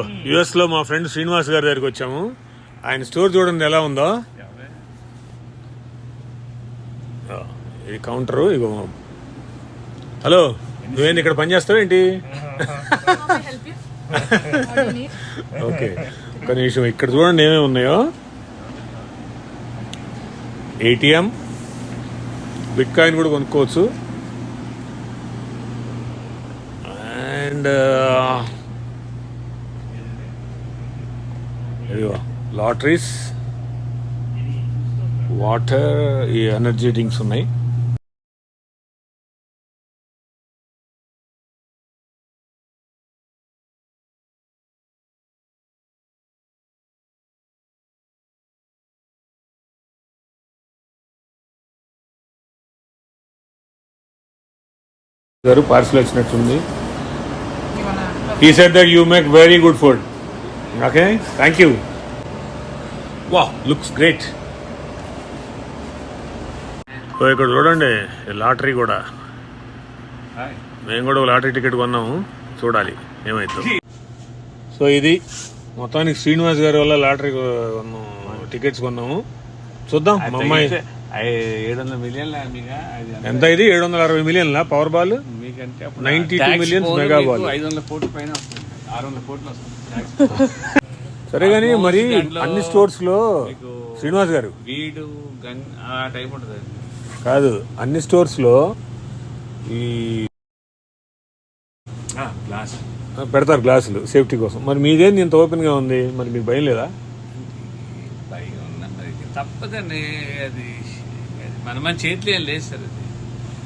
Hmm. యుఎస్లో మా friend Srinivas గారి దగ్గరికి వచ్చాము. ఆయన స్టోర్ చూడండి ఎలా ఉందో. ఇది కౌంటరు ఇగో. హలో నువ్వేంటి ఇక్కడ పనిచేస్తావు ఏంటి? ఓకే ఒక నిమిషం ఇక్కడ చూడండి ఏమేమి ఉన్నాయో. ఏటీఎం బిట్ కాయిన్ కూడా కొనుక్కోవచ్చు. అండ్ లాటరీస్ వాటర్ ఈ ఎనర్జీ డ్రింక్స్ ఉన్నాయి గారు పార్సల్ వచ్చినట్టుంది You wanna? He said that you make very good food. Okay, thank you. Wow, looks great. So ఇక్కడ చూడండి లాటరీ కూడా. మేము కూడా లాటరీ టికెట్ కొన్నాము. చూడాలి ఏమైతుందో. సో ఇది మొత్తానికి శ్రీనివాస్ గారి వల్ల లాటరీ కొన్నాము టికెట్స్ కొన్నాము. చూద్దాం మా అమ్మాయి. ఏడు వందల మిలియన్ల ఎంత ఇది? ఏడు వందల అరవై మిలియన్ల? పవర్ బాల్ మీకంటే అప్పుడు 92 tax millions పోను mega మీకు ball. ఐదు వందల కోట్ల పైన ఆరు వందల కోట్లు వస్తుంది. సరే కానీ మరి అన్ని స్టోర్స్లో శ్రీనివాస్ గారు. వీడు గన్ ఆ టైప్ ఉంటుంది. కాదు అన్ని స్టోర్స్లో ఈ గ్లాస్. పెడతారు గ్లాసులు సేఫ్టీ కోసం. మరి మీదేంది ఇంత ఓపెన్గా ఉంది? మరి మీకు భయం లేదా? తప్పదండి. అది అది మన మన చేతిలో ఏం లేదు సార్ అది.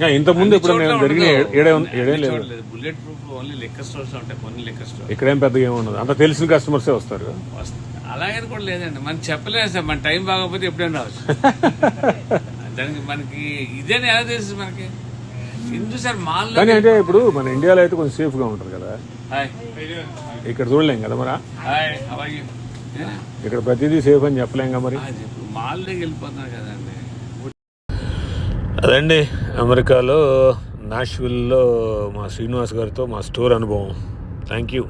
యా, ఇంత ముందు ఎప్పుడు జరిగిన ఏడే ఏడేం లేదు. బుల్లెట్ ప్రూఫ్ ఓన్లీ లెక్క స్టోర్స్ ఉంటాయి. కొన్ని లెక్క స్టోర్ ఇక్కడేం పెద్దగా ఏమి ఉండదు. అంత తెలిసిన కస్టమర్సే వస్తారు. అలాగని కూడా లేదండి. మనం చెప్పలేదు సార్. మన టైం బాగోకపోతే ఎప్పుడైనా రావచ్చు. దానికి మనకి ఇదేని ఎలా తెలుసు మనకి? ఎందు సార్ మాల్లో కానీ అంటే ఇప్పుడు మన ఇండియాలో అయితే కొంచెం సేఫ్గా ఉంటారు కదా. హాయ్. ఇక్కడ చూడలేం కదా మరి? ఇక్కడ ప్రతిదీ సేఫ్ అని చెప్పలేం కదా మరి? ఇప్పుడు మాల్లోకి వెళ్ళిపోతున్నారు కదండి. అదండి అమెరికాలో నాష్విల్లో మా శ్రీనివాస్ గారితో మా స్టోర్ అనుభవం. Thank you.